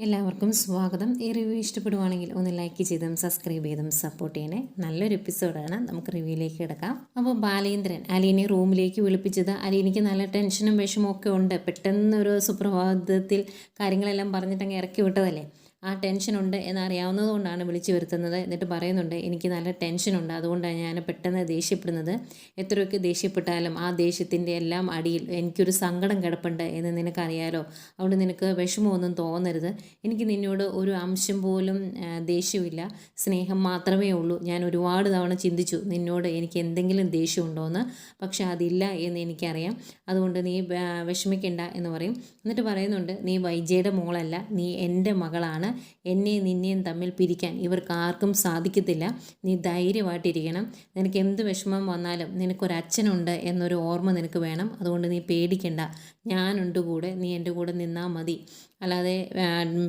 എല്ലാവർക്കും സ്വാഗതം. ഈ റിവ്യൂ ഇഷ്ടപ്പെടുവാണെങ്കിൽ ഒന്ന് ലൈക്ക് ചെയ്തും സബ്സ്ക്രൈബ് ചെയ്തും സപ്പോർട്ട് ചെയ്യണേ. നല്ലൊരു എപ്പിസോഡാണ് നമുക്ക് റിവ്യൂയിലേക്ക് കിടക്കാം. അപ്പോൾ ബാലേന്ദ്രൻ അലീനെ റൂമിലേക്ക് വിളിപ്പിച്ചത്. അലീനയ്ക്ക് നല്ല ടെൻഷനും വിഷമവും ഒക്കെ ഉണ്ട്. പെട്ടെന്നൊരു സുപ്രഭാതത്തിൽ കാര്യങ്ങളെല്ലാം പറഞ്ഞിട്ടങ്ങ് ഇറക്കി വിട്ടതല്ലേ? ആ ടെൻഷനുണ്ട് എന്നറിയാവുന്നത് കൊണ്ടാണ് വിളിച്ചു വരുത്തുന്നത്. എന്നിട്ട് പറയുന്നുണ്ട് എനിക്ക് നല്ല ടെൻഷനുണ്ട് അതുകൊണ്ടാണ് ഞാൻ പെട്ടെന്ന് ദേഷ്യപ്പെടുന്നത്. എത്രയൊക്കെ ദേഷ്യപ്പെട്ടാലും ആ ദേഷ്യത്തിന്റെ എല്ലാം അടിയിൽ എനിക്കൊരു സങ്കടം കിടപ്പുണ്ട് എന്ന് നിനക്കറിയാലോ. അതുകൊണ്ട് നിനക്ക് വിഷമമൊന്നും തോന്നരുത്. എനിക്ക് നിന്നോട് ഒരു അംശം പോലും ദേഷ്യമില്ല. സ്നേഹം മാത്രമേ ഉള്ളൂ. ഞാൻ ഒരുപാട് തവണ ചിന്തിച്ചു നിന്നോട് എനിക്ക് എന്തെങ്കിലും ദേഷ്യമുണ്ടോ എന്ന് പക്ഷെ അതില്ല എന്ന് എനിക്കറിയാം. അതുകൊണ്ട് നീ വിഷമിക്കണ്ട എന്ന് പറയും. എന്നിട്ട് പറയുന്നുണ്ട് നീ വൈജയുടെ മോളല്ല. നീ എന്റെ മകളാണ്. എന്നെയും നിന്നെയും തമ്മിൽ പിരിക്കാൻ. ഇവർക്ക് ആർക്കും സാധിക്കത്തില്ല. നീ ധൈര്യമായിട്ടിരിക്കണം. നിനക്ക് എന്ത് വിഷമം വന്നാലും നിനക്കൊരു അച്ഛനുണ്ട് എന്നൊരു ഓർമ്മ നിനക്ക് വേണം. അതുകൊണ്ട് നീ പേടിക്കണ്ട. ഞാനുണ്ട് കൂടെ. നീ എന്റെ കൂടെ നിന്നാൽ മതി. അല്ലാതെ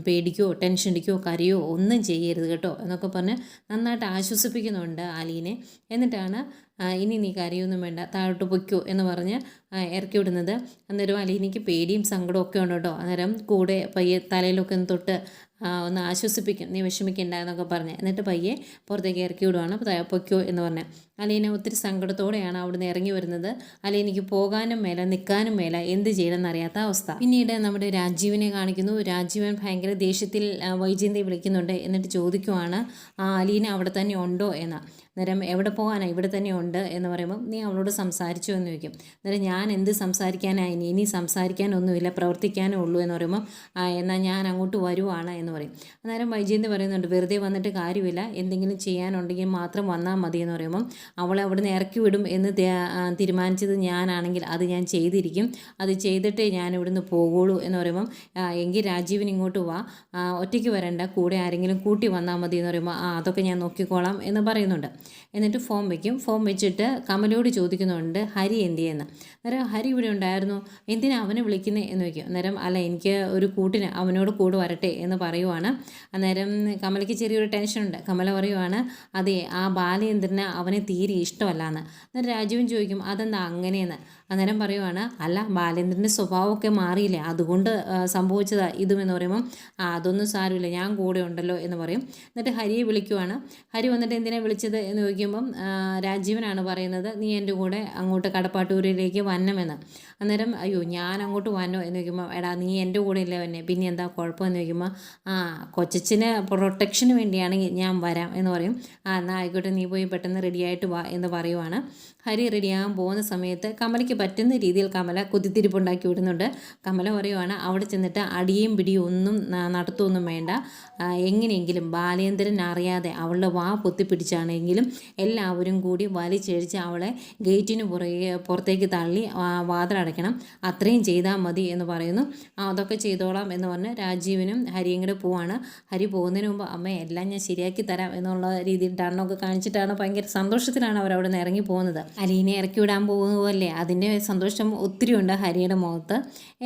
പേടിക്കോ ടെൻഷൻ അടിക്കോ കരയോ ഒന്നും ചെയ്യരുത് കേട്ടോ എന്നൊക്കെ പറഞ്ഞ് നന്നായിട്ട് ആശ്വസിപ്പിക്കുന്നുണ്ട് ആലീനെ. എന്നിട്ടാണ് ഇനി നീ കരയൊന്നും വേണ്ട താഴോട്ട് പൊയ്ക്കോ എന്ന് പറഞ്ഞ് ഇറക്കി വിടുന്നത്. അന്നേരം അലീനയ്ക്ക് പേടിയും സങ്കടവും ഒക്കെ ഉണ്ട് കേട്ടോ. അന്നേരം കൂടെ പയ്യെ തലയിലൊക്കെ ഒന്ന് തൊട്ട് ഒന്ന് ആശ്വസിപ്പിക്കും. നീ വിഷമിക്കണ്ട എന്നൊക്കെ പറഞ്ഞ്. എന്നിട്ട് പയ്യെ പുറത്തേക്ക് ഇറക്കി വിടുവാണ്. പൊയ്ക്കോ എന്ന് പറഞ്ഞ്. അലീന ഒത്തിരി സങ്കടത്തോടെയാണ് അവിടുന്ന് ഇറങ്ങി വരുന്നത്. അലീനയ്ക്ക് പോകാനും മേല നിൽക്കാനും മേല എന്ത് ചെയ്യണമെന്ന് അറിയാത്ത അവസ്ഥ. പിന്നീട് നമ്മുടെ രാജീവിനെ കാണിക്കുന്നു. രാജീവൻ ഭയങ്കര ദേഷ്യത്തിൽ വൈജയന്തി വിളിക്കുന്നുണ്ട്. എന്നിട്ട് ചോദിക്കുവാണ് ആ അലീന അവിടെ തന്നെ ഉണ്ടോ എന്ന്. അന്നേരം എവിടെ പോകാനാണ് ഇവിടെ തന്നെ ഉണ്ട് എന്ന് പറയുമ്പോൾ നീ അവളോട് സംസാരിച്ചു എന്ന് ചോദിക്കും. അന്നേരം ഞാൻ എന്ത് സംസാരിക്കാനായി ഇനി ഇനി സംസാരിക്കാനൊന്നുമില്ല പ്രവർത്തിക്കാനേ ഉള്ളൂ എന്ന് പറയുമ്പോൾ എന്നാൽ ഞാൻ അങ്ങോട്ട് വരുവാണ് എന്ന് പറയും. അന്നേരം വൈജയന്ത് പറയുന്നുണ്ട് വെറുതെ വന്നിട്ട് കാര്യമില്ല. എന്തെങ്കിലും ചെയ്യാനുണ്ടെങ്കിൽ മാത്രം വന്നാൽ മതി എന്ന് പറയുമ്പോൾ അവളെ അവിടുന്ന് ഇറക്കി വിടും എന്ന് തീരുമാനിച്ചത് ഞാനാണെങ്കിൽ അത് ഞാൻ ചെയ്തിരിക്കും. അത് ചെയ്തിട്ടേ ഞാൻ ഇവിടുന്ന് പോകുള്ളൂ എന്ന് പറയുമ്പം എങ്കിൽ രാജീവിന് ഇങ്ങോട്ട് വാ. ഒറ്റയ്ക്ക് വരണ്ട. കൂടെ ആരെങ്കിലും കൂട്ടി വന്നാൽ മതി എന്ന് പറയുമ്പോൾ ആ അതൊക്കെ ഞാൻ നോക്കിക്കോളാം എന്ന് പറയുന്നുണ്ട്. എന്നിട്ട് ഫോം വയ്ക്കും ഫോം വെച്ചിട്ട് കമലോട് ചോദിക്കുന്നുണ്ട് ഹരി എന്തു ചെയ്യുന്നു അന്നേരം ഹരി ഇവിടെ ഉണ്ടായിരുന്നു. എന്തിനാ അവനെ വിളിക്കുന്നത് എന്ന് വയ്ക്കും അന്നേരം അല്ല എനിക്ക് ഒരു കൂട്ടിന് അവനോട് കൂട് വരട്ടെ എന്ന് പറയുവാണ്. അന്നേരം കമലയ്ക്ക് ചെറിയൊരു ടെൻഷനുണ്ട് കമല പറയുവാണ് അതെ ആ ബാലേന്ദ്രന് അവനെ തീരെ ഇഷ്ടമല്ല എന്ന് അന്നേരം രാജുവും ചോദിക്കും അതെന്താ അങ്ങനെയെന്ന്? അന്നേരം പറയുവാണ് അല്ല ബാലേന്ദ്രന്റെ സ്വഭാവമൊക്കെ മാറിയില്ലേ. അതുകൊണ്ട് സംഭവിച്ചതാ ഇതുമെന്ന് പറയുമ്പം അതൊന്നും സാരമില്ല. ഞാൻ കൂടെ ഉണ്ടല്ലോ എന്ന് പറയും. എന്നിട്ട് ഹരിയെ വിളിക്കുവാണ്. ഹരി വന്നിട്ട് എന്തിനാണ് വിളിച്ചത്? എന്ന് ചോദിക്കുമ്പം രാജീവനാണ് പറയുന്നത് നീ എന്റെ കൂടെ അങ്ങോട്ട് കടപ്പാട്ടൂരിലേക്ക് വന്നമെന്ന് അന്നേരം അയ്യോ ഞാൻ അങ്ങോട്ട് വന്നോ? എന്ന് ചോദിക്കുമ്പോൾ എടാ നീ എന്റെ കൂടെ ഇല്ല വന്നെ? പിന്നെ എന്താ കുഴപ്പമെന്ന് ചോദിക്കുമ്പോൾ ആ കൊച്ചച്ചിന് പ്രൊട്ടക്ഷന് വേണ്ടിയാണെങ്കിൽ ഞാൻ വരാം എന്ന് പറയും. ആ എന്നാൽ ആയിക്കോട്ടെ നീ പോയി പെട്ടെന്ന് റെഡിയായിട്ട് വാ എന്ന് പറയുവാണ്. ഹരി റെഡിയാകാൻ പോകുന്ന സമയത്ത് കമലയ്ക്ക് പറ്റുന്ന രീതിയിൽ കമല കുത്തിത്തിരിപ്പുണ്ടാക്കി വിടുന്നുണ്ട്. കമല പറയുവാണ് അവിടെ ചെന്നിട്ട് അടിയും പിടിയും ഒന്നും നടത്തുമൊന്നും വേണ്ട. എങ്ങനെയെങ്കിലും ബാലേന്ദ്രൻ അറിയാതെ അവളുടെ വാ പൊത്തിപ്പിടിച്ചാണെങ്കിലും എല്ലാവരും കൂടി വലിച്ചഴിച്ച് അവളെ ഗേറ്റിന് പുറകെ പുറത്തേക്ക് തള്ളി ആ, വാതിലടയ്ക്കണം അത്രയും ചെയ്താൽ മതി എന്ന് പറയുന്നു. അതൊക്കെ ചെയ്തോളാം എന്ന് പറഞ്ഞ് രാജീവിനും ഹരിയും കൂടെ പോവാണ്. ഹരി പോകുന്നതിന് മുമ്പ് അമ്മ എല്ലാം ഞാൻ ശരിയാക്കി തരാം എന്നുള്ള രീതിയിൽ ടണ്ണൊക്കെ കാണിച്ചിട്ടാണ് ഭയങ്കര സന്തോഷത്തിലാണ് അവർ അവിടെ നിന്ന് ഇറങ്ങി പോകുന്നത്. അലീനെ ഇറക്കി വിടാൻ പോകുന്നതല്ലേ അതിന്റെ സന്തോഷം ഒത്തിരി ഉണ്ട് ഹരിയുടെ മുഖത്ത്.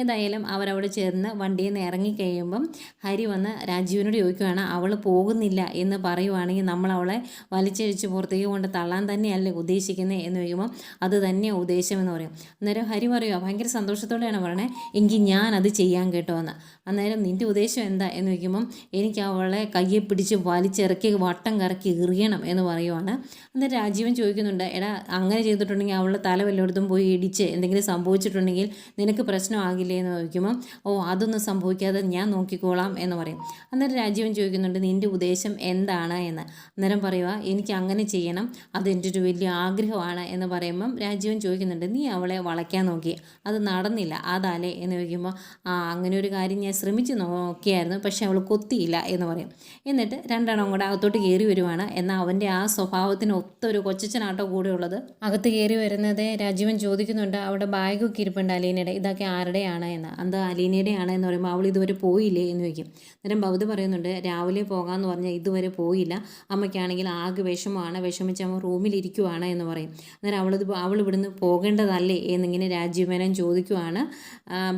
ഏതായാലും അവരവിടെ ചേർന്ന് വണ്ടിയിൽ നിന്ന് ഇറങ്ങി കഴിയുമ്പം ഹരി വന്ന് രാജീവിനോട് ചോദിക്കുകയാണ് അവൾ പോകുന്നില്ല എന്ന് പറയുവാണെങ്കിൽ നമ്മൾ അവളെ വലിച്ചഴിച്ച് പുറത്തേക്ക് കൊണ്ട് തള്ളാൻ തന്നെയല്ലേ ഉദ്ദേശിക്കുന്നത് എന്ന് ചോദിക്കുമ്പോൾ അത് തന്നെയാണ് ഉദ്ദേശം എന്ന് പറയും. അന്നേരം ഹരി പറയുക ഭയങ്കര സന്തോഷത്തോടെയാണ് പറയണേ. എങ്കിൽ ഞാൻ അത് ചെയ്യാൻ കേട്ടോ എന്ന്. അന്നേരം നിന്റെ ഉദ്ദേശം എന്താ എന്ന് വയ്ക്കുമ്പം എനിക്ക് അവളെ കയ്യെ പിടിച്ച് വലിച്ചിറക്കി വട്ടം കറക്കി എറിയണം എന്ന് പറയുവാണ്. അന്നേരം രാജീവൻ ചോദിക്കുന്നുണ്ട് എടാ അങ്ങനെ ചെയ്തിട്ടുണ്ടെങ്കിൽ അവളുടെ തല വല്ലയിടത്തും പോയി ഇടിച്ച് എന്തെങ്കിലും സംഭവിച്ചിട്ടുണ്ടെങ്കിൽ നിനക്ക് പ്രശ്നമാകില്ലേ? എന്ന് ചോദിക്കുമ്പം ഓ അതൊന്നും സംഭവിക്കാതെ ഞാൻ നോക്കിക്കോളാം എന്ന് പറയും. അന്നേരം രാജീവൻ ചോദിക്കുന്നുണ്ട് നിന്റെ ഉദ്ദേശം എന്താണ്? എന്ന്. അന്നേരം പറയുക എനിക്ക് അങ്ങനെ ചെയ്യണം. അതെന്റെ ഒരു വലിയ ആഗ്രഹമാണ് എന്ന് പറയുമ്പം രാജീവൻ ചോദിക്കുന്നുണ്ട് നീ അവളെ വളയ്ക്കാൻ നോക്കി അത് നടന്നില്ല. അതല്ലേ എന്ന് ചോദിക്കുമ്പോൾ ആ അങ്ങനെ ഒരു കാര്യം ഞാൻ ശ്രമിച്ച് നോക്കിയായിരുന്നു പക്ഷേ അവൾ കൊത്തിയില്ല എന്ന് പറയും. എന്നിട്ട് രണ്ടെണ്ണം കൂടെ അകത്തോട്ട് കയറി വരുവാണ്. എന്നാൽ അവന്റെ ആ സ്വഭാവത്തിന് ഒത്തൊരു കൊച്ചച്ചനാട്ടോ കൂടെ ഉള്ളത് അകത്ത് കയറി വരുന്നത് രാജീവൻ ചോദിക്കുന്നുണ്ട് അവിടെ ബാഗൊക്കെ ഇരിപ്പുണ്ട് അലീനയുടെ ഇതൊക്കെ ആരുടെയാണ്? എന്ന്. അത് അലീനയുടെയാണ് എന്ന് പറയുമ്പോൾ അവൾ ഇതുവരെ പോയില്ലേ? എന്ന് ചോദിക്കും. അന്നേരം ഭൗതി പറയുന്നുണ്ട് രാവിലെ പോകാമെന്ന് പറഞ്ഞാൽ ഇതുവരെ പോയില്ല. അമ്മയ്ക്കാണെങ്കിൽ ആകെ വിഷമമാണ്. വിഷമിച്ച് അമ്മ റൂമിലിരിക്കുവാണ് എന്ന് പറയും. അന്നേരം അവളിത് അവൾ ഇവിടുന്ന് പോകേണ്ടതല്ലേ എന്നിങ്ങനെ രാജീവനൻ ചോദിക്കുവാണ്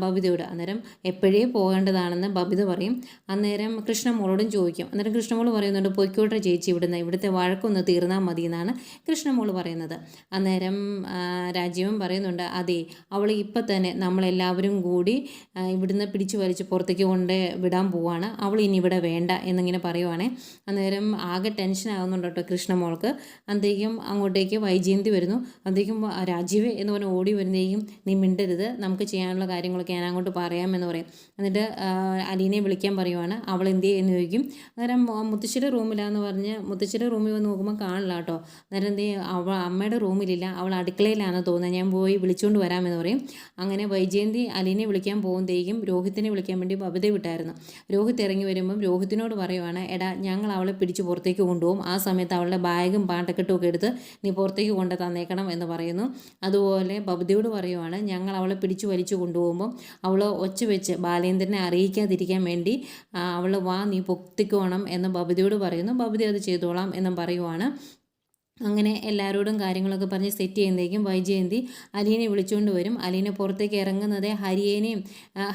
ബബിതയോട്. അന്നേരം എപ്പോഴേ പോകേണ്ട പോകേണ്ടതാണെന്ന് ബബിത പറയും. അന്നേരം കൃഷ്ണമോളോടും ചോദിക്കും. അന്നേരം കൃഷ്ണമോൾ പറയുന്നുണ്ട് പൊയ്ക്കോട്ടെ ചേച്ചി ഇവിടുന്ന് ഇവിടുത്തെ വഴക്കൊന്ന് തീർന്നാൽ മതി എന്നാണ് കൃഷ്ണമോൾ പറയുന്നത്. അന്നേരം രാജീവൻ പറയുന്നുണ്ട് അതെ അവൾ ഇപ്പം തന്നെ നമ്മളെല്ലാവരും കൂടി ഇവിടുന്ന് പിടിച്ചു വലിച്ച് പുറത്തേക്ക് കൊണ്ട് വിടാൻ പോവാണ്. അവൾ ഇനി ഇവിടെ വേണ്ട എന്നിങ്ങനെ പറയുവാണേ. അന്നേരം ആകെ ടെൻഷൻ ആകുന്നുണ്ട് കേട്ടോ കൃഷ്ണമോൾക്ക്. അന്നേക്കും അങ്ങോട്ടേക്ക് വൈജയന്തി വരുന്നു. അന്നേക്കും രാജീവ് എന്ന് പറഞ്ഞ് ഓടി വരുന്നേക്കും നീ മിണ്ടരുത്. നമുക്ക് ചെയ്യാനുള്ള കാര്യങ്ങളൊക്കെ ഞാൻ അങ്ങോട്ട് പറയാം. എന്ന് പറയും എന്നിട്ട് അലീനെ വിളിക്കാൻ പറയുവാണ്. അവൾ എന്ത് ചെയ്യുന്നു ചോദിക്കും. അന്നേരം മുത്തശ്ശിയുടെ റൂമിലാന്ന് പറഞ്ഞ് മുത്തശ്ശിയുടെ റൂമിൽ വന്ന് നോക്കുമ്പോൾ കാണില്ല കേട്ടോ. അന്നേരം എന്ത് ചെയ്യും? അവൾ അമ്മയുടെ റൂമിലില്ല. അവൾ അടുക്കളയിലാണെന്ന് തോന്നുന്നത് ഞാൻ പോയി വിളിച്ചുകൊണ്ട് വരാമെന്ന് പറയും. അങ്ങനെ വൈജയന്തി അലീനെ വിളിക്കാൻ പോകുമ്പോഴത്തേക്കും രോഹിത്തിനെ വിളിക്കാൻ വേണ്ടി ബബിത വിട്ടായിരുന്നു. രോഹിത് ഇറങ്ങി വരുമ്പം രോഹിത്തിനോട് പറയുവാണ് എടാ ഞങ്ങൾ അവളെ പിടിച്ച് പുറത്തേക്ക് കൊണ്ടുപോകും. ആ സമയത്ത് അവളുടെ ബാഗും പാട്ടക്കെട്ടും ഒക്കെ എടുത്ത് നീ പുറത്തേക്ക് കൊണ്ട് തന്നേക്കണം എന്ന് പറയുന്നു. അതുപോലെ ബബിതയോട് പറയുവാണ് ഞങ്ങൾ അവളെ പിടിച്ചു വലിച്ചു കൊണ്ടുപോകുമ്പം അവൾ ഒച്ച വെച്ച് ബാലേന്ദ്രനെ അറിയിക്കാതിരിക്കാൻ വേണ്ടി അവൾ വാ നീ പൊത്തിക്കോണം എന്ന് ബബിതയോട് പറയുന്നു. ബബിത അത് ചെയ്തോളാം എന്നും പറയുവാണ്. അങ്ങനെ എല്ലാവരോടും കാര്യങ്ങളൊക്കെ പറഞ്ഞ് സെറ്റ് ചെയ്യുന്നതേക്കും വൈജയന്തി അലീനെ വിളിച്ചുകൊണ്ട് വരും. അലീനെ പുറത്തേക്ക് ഇറങ്ങുന്നതേ ഹരിയേനെയും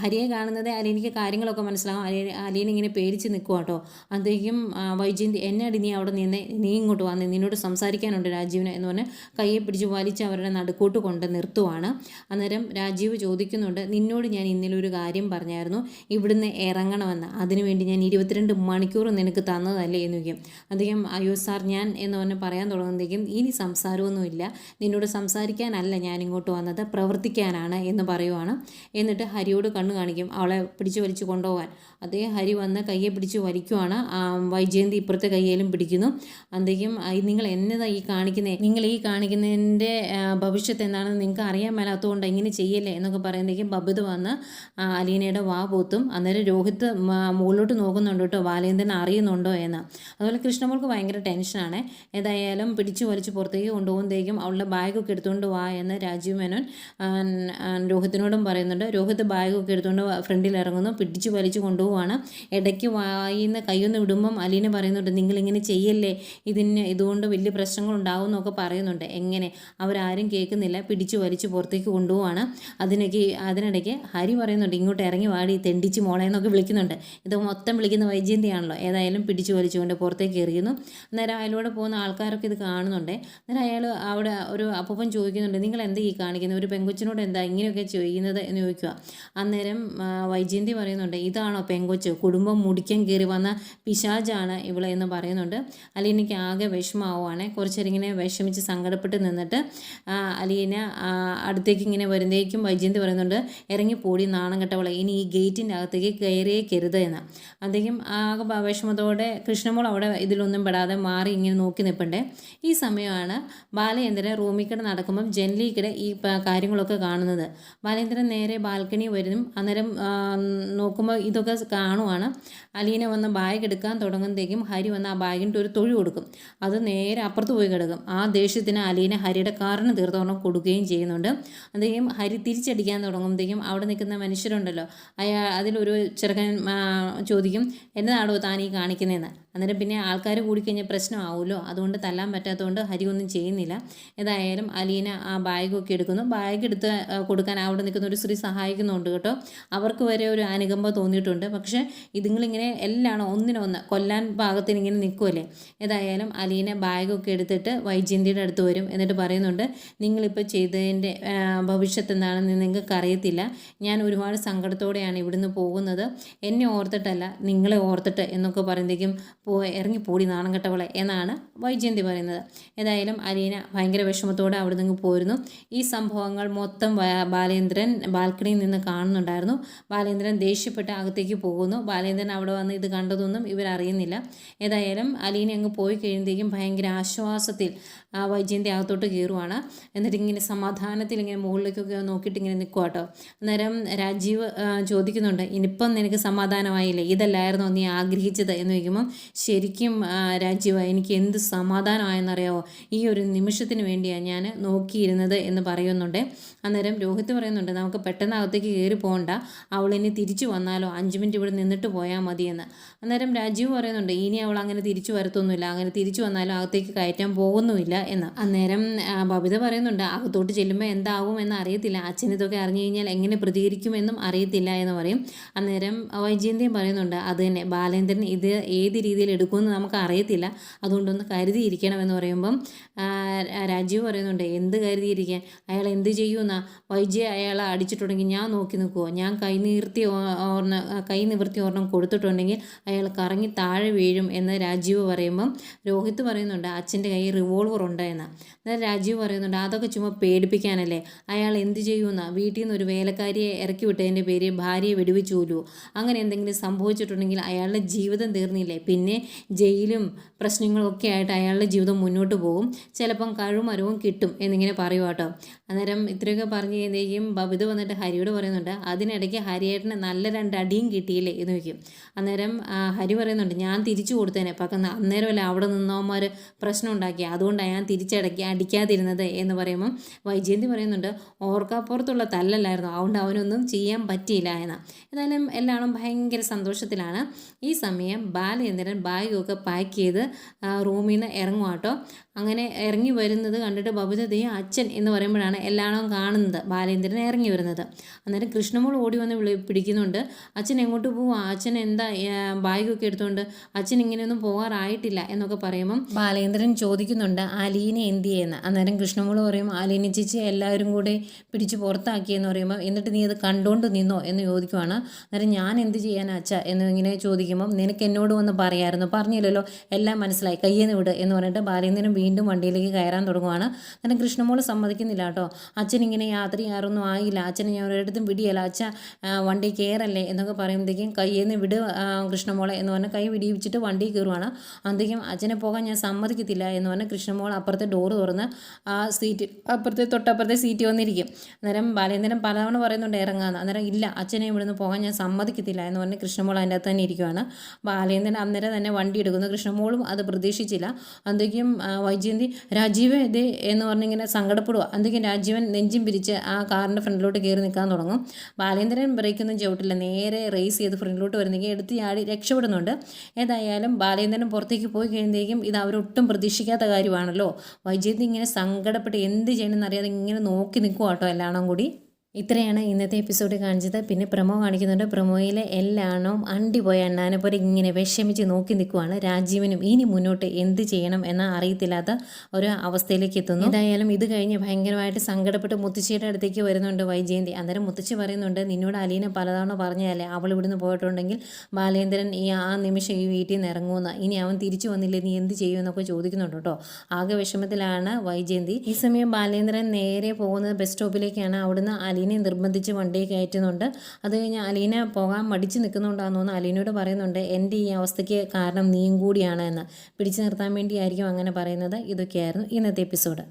ഹരിയെ കാണുന്നതേ അലീനയ്ക്ക് കാര്യങ്ങളൊക്കെ മനസ്സിലാവും. അലീന അലീന ഇങ്ങനെ പേടിച്ച് നിൽക്കുക കേട്ടോ അന്തേക്കും വൈജയന്തി എന്നടി നീ അവിടെ നിന്ന് നീ ഇങ്ങോട്ട് വന്ന് നിന്നോട് സംസാരിക്കാനുണ്ട് രാജീവിന് എന്ന് പറഞ്ഞ് കയ്യെ പിടിച്ച് വലിച്ച് അവരുടെ നടുക്കോട്ട് കൊണ്ട് നിർത്തുവാണ്. അന്നേരം രാജീവ് ചോദിക്കുന്നുണ്ട് നിന്നോട് ഞാൻ ഇന്നലെ ഒരു കാര്യം പറഞ്ഞായിരുന്നു. ഇവിടുന്ന് ഇറങ്ങണമെന്ന്. അതിനുവേണ്ടി ഞാൻ ഇരുപത്തിരണ്ട് മണിക്കൂർ നിനക്ക് തന്നതല്ലേ എന്ന് വയ്ക്കും അദ്ദേഹം അയ്യോ സാർ ഞാൻ എന്ന് പറഞ്ഞ് പറയാൻ തുടങ്ങുമ്പോഴേക്കും ഇനി സംസാരമൊന്നുമില്ല. നിന്നോട് സംസാരിക്കാനല്ല ഞാൻ ഇങ്ങോട്ട് വന്നത് പ്രവർത്തിക്കാനാണ് എന്ന് പറയുവാണ്. എന്നിട്ട് ഹരിയോട് കണ്ണു കാണിക്കും അവളെ പിടിച്ചു വലിച്ചു കൊണ്ടുപോകാൻ അതേ ഹരി വന്ന് കയ്യെ പിടിച്ച് വലിക്കുവാണ്. വൈജയന്തി ഇപ്പുറത്തെ കയ്യേലും പിടിക്കുന്നു. അന്തേക്കും നിങ്ങൾ എന്നതാ ഈ കാണിക്കുന്നത് നിങ്ങൾ ഈ കാണിക്കുന്നതിന്റെ ഭവിഷ്യത്ത് എന്താണെന്ന് നിങ്ങൾക്ക് അറിയാൻ മേലാത്തതുകൊണ്ട് ഇങ്ങനെ ചെയ്യല്ലേ? എന്നൊക്കെ പറയുന്നതേക്കും ബബിത് വന്ന് അലീനയുടെ വാ പോത്തും അന്നേരം രോഹിത് മുകളിലോട്ട് നോക്കുന്നുണ്ട് കേട്ടോ ബാലേന്ദ്രൻ അറിയുന്നുണ്ടോ എന്ന്. അതുപോലെ കൃഷ്ണമോൾക്ക് ഭയങ്കര ടെൻഷനാണ്. ഏതായാലും പിടിച്ചു വലിച്ച് പുറത്തേക്ക് കൊണ്ടുപോകുമ്പോഴേക്കും അവളുടെ ബാഗൊക്കെ എടുത്തുകൊണ്ട് വാ എന്ന് രാജീവ് മേനോൻ രോഹിത്തിനോടും പറയുന്നുണ്ട്. രോഹിത് ബാഗൊക്കെ എടുത്തുകൊണ്ട് ഫ്രണ്ടിൽ ഇറങ്ങുന്നു. പിടിച്ചു വലിച്ച് കൊണ്ടുപോവാണ്. ഇടയ്ക്ക് വായിന്ന് കൈയൊന്ന് വിടുമ്പം അലീന പറയുന്നുണ്ട് നിങ്ങളിങ്ങനെ ചെയ്യല്ലേ? ഇതിന് ഇതുകൊണ്ട് വലിയ പ്രശ്നങ്ങൾ ഉണ്ടാവും എന്നൊക്കെ പറയുന്നുണ്ട്. എങ്ങനെ? അവരാരും കേൾക്കുന്നില്ല. പിടിച്ചു വലിച്ച് പുറത്തേക്ക് കൊണ്ടുപോവാണ്. അതിനൊക്കെ അതിനിടയ്ക്ക് ഹരി പറയുന്നുണ്ട് ഇങ്ങോട്ട് ഇറങ്ങി വാടി തെണ്ടിച്ച് മോളെ എന്നൊക്കെ വിളിക്കുന്നുണ്ട്. ഇത് മൊത്തം വിളിക്കുന്ന വൈജയന്തിയാണല്ലോ. ഏതായാലും പിടിച്ചു വലിച്ചുകൊണ്ട് പുറത്തേക്ക് എറിയുന്നു. അന്നേരം അതിലൂടെ പോകുന്ന ആൾക്കാരൊക്കെ ഇത് കാണുന്നുണ്ട്. അന്നേരം അയാൾ അവിടെ ഒരു അപ്പൂപ്പൻ ചോദിക്കുന്നുണ്ട് നിങ്ങൾ എന്താ ഈ കാണിക്കുന്നത് ഒരു പെങ്കൊച്ചിനോട് എന്താ ഇങ്ങനെയൊക്കെ ചെയ്യുന്നത്? എന്ന് ചോദിക്കുക. അന്നേരം വൈജയന്തി പറയുന്നുണ്ട് ഇതാണോ പെങ്കൊച്ച്? കുടുംബം മുടിക്കാൻ കയറി വന്ന പിശാജാണ് ഇവളെ എന്ന് പറയുന്നുണ്ട്. അലീനയ്ക്ക് ആകെ വിഷമാവുകയാണ് കുറച്ചേരം ഇങ്ങനെ വിഷമിച്ച് സങ്കടപ്പെട്ട് നിന്നിട്ട് അലീന അടുത്തേക്ക് ഇങ്ങനെ വരുന്നേക്കും വൈജയന്തി പറയുന്നുണ്ട് ഇറങ്ങി പോടി നാണം കെട്ടവളെ ഇനി ഈ ഗേറ്റിന്റെ അകത്തേക്ക് കയറിയേ കരുത് എന്ന്. അദ്ദേഹം ആകെ വിഷമത്തോടെ കൃഷ്ണമോൾ അവിടെ ഇതിലൊന്നും പെടാതെ മാറി ഇങ്ങനെ നോക്കി നിൽപ്പണ്ടേ ഈ സമയമാണ് ബാലചന്ദ്രൻ റൂമിൽ കിടന്ന് നടക്കുമ്പം ജനലിക്കിടെ ഈ കാര്യങ്ങളൊക്കെ കാണുന്നത്. ബാലേന്ദ്രൻ നേരെ ബാൽക്കണി വരും അന്നേരം നോക്കുമ്പോൾ ഇതൊക്കെ കാണുവാണ്. അലീന വന്ന് ബാഗ് എടുക്കാൻ തുടങ്ങുമ്പോഴത്തേക്കും ഹരി വന്ന് ആ ബാഗിന്റെ ഒരു തൊഴി കൊടുക്കും. അത് നേരെ അപ്പുറത്ത് പോയി കിടക്കും. ആ ദേഷ്യത്തിന് അലീന ഹരിയുടെ കാറിന് തീർത്തോണം കൊടുക്കുകയും ചെയ്യുന്നുണ്ട്. അദ്ദേഹം ഹരി തിരിച്ചടിക്കാൻ തുടങ്ങുമ്പോഴത്തേക്കും അവിടെ നിൽക്കുന്ന മനുഷ്യരുണ്ടല്ലോ. അയാൾ അതിലൊരു ചെറുക്കൻ ചോദിക്കും എന്നതാണോ താൻ ഈ കാണിക്കുന്നതെന്ന്? അന്നേരം പിന്നെ ആൾക്കാർ കൂടിക്കഴിഞ്ഞാൽ പ്രശ്നമാവുമല്ലോ അതുകൊണ്ട് തല്ലാൻ പറ്റാത്തതുകൊണ്ട് ഹരി ഒന്നും ചെയ്യുന്നില്ല. ഏതായാലും അലീന ആ ബാഗൊക്കെ എടുക്കുന്നു. ബാഗ് എടുത്ത് കൊടുക്കാൻ അവിടെ നിൽക്കുന്ന ഒരു സ്ത്രീ സഹായിക്കുന്നുണ്ട് കേട്ടോ. അവർക്ക് വരെ ഒരു അനുകമ്പ തോന്നിയിട്ടുണ്ട്. പക്ഷേ ഇതുങ്ങളിങ്ങനെ എല്ലാം ഒന്നിനൊന്ന് കൊല്ലാൻ ഭാഗത്തിന് ഇങ്ങനെ നിൽക്കുമല്ലേ ഏതായാലും അലീന ബാഗൊക്കെ എടുത്തിട്ട് വൈജയന്തിയുടെ അടുത്ത് വരും എന്നിട്ട് പറയുന്നുണ്ട് നിങ്ങളിപ്പോൾ ചെയ്തതിന്റെ ഭവിഷ്യത്ത് എന്താണെന്ന് നിങ്ങൾക്ക് അറിയത്തില്ല ഞാൻ ഒരുപാട് സങ്കടത്തോടെയാണ് ഇവിടുന്ന് പോകുന്നത്. എന്നെ ഓർത്തിട്ടല്ല നിങ്ങളെ ഓർത്തിട്ട് എന്നൊക്കെ പറയുമ്പോഴേക്കും പോ ഇറങ്ങി പോടി നാണം കെട്ടവളെ എന്നാണ് വൈജയന്തി പറയുന്നത്. ഏതായാലും അലീന ഭയങ്കര വിഷമത്തോടെ അവിടെ നിന്ന് പോരുന്നു. ഈ സംഭവങ്ങൾ മൊത്തം ബാലേന്ദ്രൻ ബാൽക്കണിയിൽ നിന്ന് കാണുന്നുണ്ടായിരുന്നു. ബാലേന്ദ്രൻ ദേഷ്യപ്പെട്ട് അകത്തേക്ക് പോകുന്നു. ബാലേന്ദ്രൻ അവിടെ വന്ന് ഇത് കണ്ടതൊന്നും ഇവരറിയുന്നില്ല. ഏതായാലും അലീന അങ്ങ് പോയി കഴിയുമ്പോഴേക്കും ഭയങ്കര ആശ്വാസത്തിൽ ആ വൈജയന്തി അകത്തോട്ട് കയറുവാണ്. എന്നിട്ട് ഇങ്ങനെ സമാധാനത്തിൽ ഇങ്ങനെ മുകളിലേക്കൊക്കെ നോക്കിയിട്ട് ഇങ്ങനെ നിൽക്കുക കേട്ടോ അന്നേരം രാജീവ് ചോദിക്കുന്നുണ്ട് ഇനിയിപ്പം നിനക്ക് സമാധാനമായില്ലേ? ഇതല്ലായിരുന്നോ നീ ആഗ്രഹിച്ചത്? എന്ന് ചോദിക്കുമ്പം ശരിക്കും രാജീവ് എനിക്ക് എന്ത് സമാധാനമായെന്ന് എന്താണെന്നറിയാവോ ഈ ഒരു നിമിഷത്തിന് വേണ്ടിയാണ് ഞാൻ നോക്കിയിരുന്നത് എന്ന് പറയുന്നുണ്ട്. അന്നേരം രോഹിത് പറയുന്നുണ്ട് നമുക്ക് പെട്ടെന്ന് അകത്തേക്ക് കയറി പോകണ്ട അവൾ ഇനി തിരിച്ചു വന്നാലോ? അഞ്ച് മിനിറ്റ് ഇവിടെ നിന്നിട്ട് പോയാൽ മതിയെന്ന്. അന്നേരം രാജീവ് പറയുന്നുണ്ട് ഇനി അവൾ അങ്ങനെ തിരിച്ചു വരത്തൊന്നുമില്ല. അങ്ങനെ തിരിച്ചു വന്നാലും അകത്തേക്ക് കയറ്റാൻ പോകുന്നുമില്ല എന്ന്. അന്നേരം ബബിത പറയുന്നുണ്ട് അകത്തോട്ട് ചെല്ലുമ്പോൾ എന്താകും എന്ന് അറിയത്തില്ല. അച്ഛൻ ഇതൊക്കെ അറിഞ്ഞു കഴിഞ്ഞാൽ എങ്ങനെ പ്രതികരിക്കുമെന്നും അറിയത്തില്ല എന്ന് പറയും. അന്നേരം വൈജയന്തിയും പറയുന്നുണ്ട് അത് തന്നെ. ബാലേന്ദ്രൻ ഇത് ഏത് രീതിയിൽ എടുക്കുമെന്ന് നമുക്ക് അറിയത്തില്ല. അതുകൊണ്ടൊന്ന് കരുതിയിരിക്കണം എന്ന് പറയുമ്പം രാജീവ് പറയുന്നുണ്ട് എന്ത് കരുതിയിരിക്കാൻ? അയാൾ എന്ത് ചെയ്യുമെന്നാ? വൈജയ അയാളെ അടിച്ചിട്ടുണ്ടെങ്കിൽ ഞാൻ നോക്കി നിൽക്കുമോ ഞാൻ കൈ നീർത്തി ഓർണ കൈ നിവർത്തി ഓർണം കൊടുത്തിട്ടുണ്ടെങ്കിൽ അയാൾ കറങ്ങി താഴെ വീഴും എന്ന് രാജീവ് പറയുമ്പം രോഹിത് പറയുന്നുണ്ട് അച്ഛന്റെ കയ്യിൽ റിവോൾവർ ഉണ്ട് എന്ന്. എന്നാൽ രാജീവ് പറയുന്നുണ്ട് അതൊക്കെ ചുമ്മാ പേടിപ്പിക്കാനല്ലേ? അയാൾ എന്ത് ചെയ്യുമെന്നാ? വീട്ടിൽ നിന്ന് ഒരു വേലക്കാരിയെ ഇറക്കി വിട്ടതിന്റെ പേര് ഭാര്യയെ വെടിവെച്ച് അങ്ങനെ എന്തെങ്കിലും സംഭവിച്ചിട്ടുണ്ടെങ്കിൽ അയാളുടെ ജീവിതം തീർന്നില്ലേ? പിന്നെ ജയിലും പ്രശ്നങ്ങളൊക്കെ ആയിട്ട് അയാളുടെ ജീവിതം മുന്നോട്ട് പോകും. ചിലപ്പം കഴുമരവും കിട്ടും എന്നിങ്ങനെ പറയുക കേട്ടോ. അന്നേരം ഇത്രയൊക്കെ പറഞ്ഞു കഴിയുമ്പോഴേക്കും ബബിത് വന്നിട്ട് ഹരിയോട് പറയുന്നുണ്ട് അതിനിടയ്ക്ക് ഹരിയേട്ടന് നല്ല രണ്ട് അടിയും കിട്ടിയില്ലേ? എന്ന് വയ്ക്കും അന്നേരം ഹരി പറയുന്നുണ്ട് ഞാൻ തിരിച്ചു കൊടുത്തേനെ. പക്കം അന്നേരമല്ല അവിടെ നിന്നവന്മാർ പ്രശ്നം ഉണ്ടാക്കി അതുകൊണ്ടാണ് ഞാൻ തിരിച്ചടക്കി അടിക്കാതിരുന്നത്. എന്ന് പറയുമ്പം വൈജയന്തി പറയുന്നുണ്ട് ഓർക്കാപ്പുറത്തുള്ള തല്ലല്ലായിരുന്നു. അതുകൊണ്ട് അവനൊന്നും ചെയ്യാൻ പറ്റിയില്ല എന്ന്. എന്നാലും എല്ലാവരും ഭയങ്കര സന്തോഷത്തിലാണ്. ഈ സമയം ബാലചന്ദ്രൻ ബാഗൊക്കെ പാക്ക് ചെയ്ത് റൂമിൽ നിന്ന് ഇറങ്ങും കേട്ടോ അങ്ങനെ ഇറങ്ങി വരുന്നത് കണ്ടിട്ട് ബബിത ദേ അച്ഛൻ എന്ന് പറയുമ്പോഴാണ് എല്ലാവരും കാണുന്നത്. ബാലേന്ദ്രൻ ഇറങ്ങി വരുന്നത്. അന്നേരം കൃഷ്ണമോൾ ഓടി വന്ന് വിളി പിടിക്കുന്നുണ്ട്. അച്ഛൻ എങ്ങോട്ട് പോവാ? അച്ഛൻ എന്താ ബാഗൊക്കെ എടുത്തുകൊണ്ട് അച്ഛൻ ഇങ്ങനെയൊന്നും പോകാറായിട്ടില്ല എന്നൊക്കെ പറയുമ്പം ബാലേന്ദ്രൻ ചോദിക്കുന്നുണ്ട് അലീനെ എന്ത് ചെയ്യുന്ന അന്നേരം കൃഷ്ണമോൾ പറയും അലീന ചേച്ചി എല്ലാവരും കൂടെ പിടിച്ച് പുറത്താക്കിയെന്ന് പറയുമ്പോൾ എന്നിട്ട് നീ അത് കണ്ടോണ്ട് നിന്നോ? എന്ന് ചോദിക്കുവാണ്. അന്നേരം ഞാൻ എന്ത് ചെയ്യാനാ അച്ഛ? എന്ന് ഇങ്ങനെ ചോദിക്കുമ്പം നിനക്ക് എന്നോട് വന്ന് പറയായിരുന്നു. പറഞ്ഞില്ലല്ലോ. എല്ലാം മനസ്സിലായി. കയ്യെന്ന് വിട്. എന്ന് പറഞ്ഞിട്ട് ബാലേന്ദ്രൻ വീണ്ടും വണ്ടിയിലേക്ക് കയറാൻ തുടങ്ങുവാണ്. അന്നേരം കൃഷ്ണമോൾ സമ്മതിക്കുന്നില്ല കേട്ടോ. അച്ഛൻ ഇങ്ങനെ യാത്ര ചെയ്യാറൊന്നും ആയില്ല. അച്ഛനെ ഞാൻ ഒരിടത്തും വിടിയല്ല. അച്ഛ വണ്ടി കയറല്ലേ എന്നൊക്കെ പറയുമ്പോഴത്തേക്കും കയ്യേന്ന് വിട് കൃഷ്ണമോളെ എന്ന് പറഞ്ഞാൽ കൈ വിടിയിച്ചിട്ട് വണ്ടി കയറുവാണ്. അന്നേക്കും അച്ഛനെ പോകാൻ ഞാൻ സമ്മതിക്കത്തില്ല എന്ന് പറഞ്ഞാൽ കൃഷ്ണമോൾ അപ്പുറത്തെ ഡോറ് തുറന്ന് ആ സീറ്റ് അപ്പുറത്തെ തൊട്ടപ്പുറത്തെ സീറ്റ് വന്നിരിക്കും. അന്നേരം ബാലേന്ദ്രൻ പലതവണ പറയുന്നുണ്ട് ഇറങ്ങാന്ന്. അന്നേരം ഇല്ല അച്ഛനെ ഇവിടുന്ന് പോകാൻ ഞാൻ സമ്മതിക്കത്തില്ല എന്ന് പറഞ്ഞ് കൃഷ്ണമോൾ അതിന്റെ അകത്ത് തന്നെ ഇരിക്കുവാണ്. ബാലേന്ദ്രൻ അന്നേരം തന്നെ വണ്ടി എടുക്കുന്നു. കൃഷ്ണമോളും അത് പ്രതീക്ഷിച്ചില്ല. അന്തേക്കും വൈജയന്തി രാജീവ് ഇതേ എന്ന് പറഞ്ഞിങ്ങനെ സങ്കടപ്പെടുക എന്തെങ്കിലും രാജീവൻ നെഞ്ചും പിരിച്ച് ആ കാറിന്റെ ഫ്രണ്ടിലോട്ട് കയറി നിൽക്കാൻ തുടങ്ങും. ബാലേന്ദ്രൻ ബ്രേക്കൊന്നും ചവിട്ടില്ല നേരെ റേസ് ചെയ്ത് ഫ്രണ്ടിലോട്ട് വരുന്നെങ്കിൽ എടുത്ത് ചാടി രക്ഷപ്പെടുന്നുണ്ട്. ഏതായാലും ബാലേന്ദ്രൻ പുറത്തേക്ക് പോയി കഴിയുമ്പോഴേക്കും ഇത് അവരൊട്ടും പ്രതീക്ഷിക്കാത്ത കാര്യമാണല്ലോ. വൈജയന്തി ഇങ്ങനെ സങ്കടപ്പെട്ട് എന്ത് ചെയ്യണമെന്നറിയാതെ ഇങ്ങനെ നോക്കി നിൽക്കുക കേട്ടോ എല്ലാണും കൂടി. ഇത്രയാണ് ഇന്നത്തെ എപ്പിസോഡ് കാണിച്ചത്. പിന്നെ പ്രമോ കാണിക്കുന്നുണ്ട്. പ്രമോയിലെ എല്ലാണവും അണ്ടിപോയ അണ്ണാനെ പോലെ ഇങ്ങനെ വിഷമിച്ച് നോക്കി നിൽക്കുവാണ്. രാജീവനും ഇനി മുന്നോട്ട് എന്ത് ചെയ്യണം എന്ന അറിയത്തില്ലാത്ത ഒരു അവസ്ഥയിലേക്ക് എത്തുന്നു. എന്തായാലും ഇത് കഴിഞ്ഞ് ഭയങ്കരമായിട്ട് സങ്കടപ്പെട്ട് മുത്തശ്ശിയുടെ അടുത്തേക്ക് വരുന്നുണ്ട് വൈജയന്തി. അന്നേരം മുത്തശ്ശി പറയുന്നുണ്ട് നിന്നോട് അലീന പലതവണ പറഞ്ഞതല്ലേ? അവൾ ഇവിടുന്ന് പോയിട്ടുണ്ടെങ്കിൽ ബാലേന്ദ്രൻ ഈ ആ നിമിഷം ഈ വീട്ടിൽ നിന്ന് ഇറങ്ങുമെന്ന്. ഇനി അവൻ തിരിച്ചു വന്നില്ലേ? നീ എന്ത് ചെയ്യുമെന്നൊക്കെ ചോദിക്കുന്നുണ്ട് കേട്ടോ. ആകെ വിഷമത്തിലാണ് വൈജയന്തി. ഈ സമയം ബാലേന്ദ്രൻ നേരെ പോകുന്നത് ബസ് സ്റ്റോപ്പിലേക്കാണ്. അവിടുന്ന് അലീനെ നിർബന്ധിച്ച് വണ്ടിയിൽ കയറ്റുന്നുണ്ട്. അത് കഴിഞ്ഞ് അലീന പോകാൻ മടിച്ച് നിൽക്കുന്നുണ്ടാന്ന് തോന്നുന്നു. അലീനോട് പറയുന്നുണ്ട് എന്റെ ഈ അവസ്ഥയ്ക്ക് കാരണം നീയും കൂടിയാണ് എന്ന്. പിടിച്ചു നിർത്താൻ വേണ്ടിയായിരിക്കും അങ്ങനെ പറയുന്നത്. ഇതൊക്കെയായിരുന്നു ഇന്നത്തെ എപ്പിസോഡ്.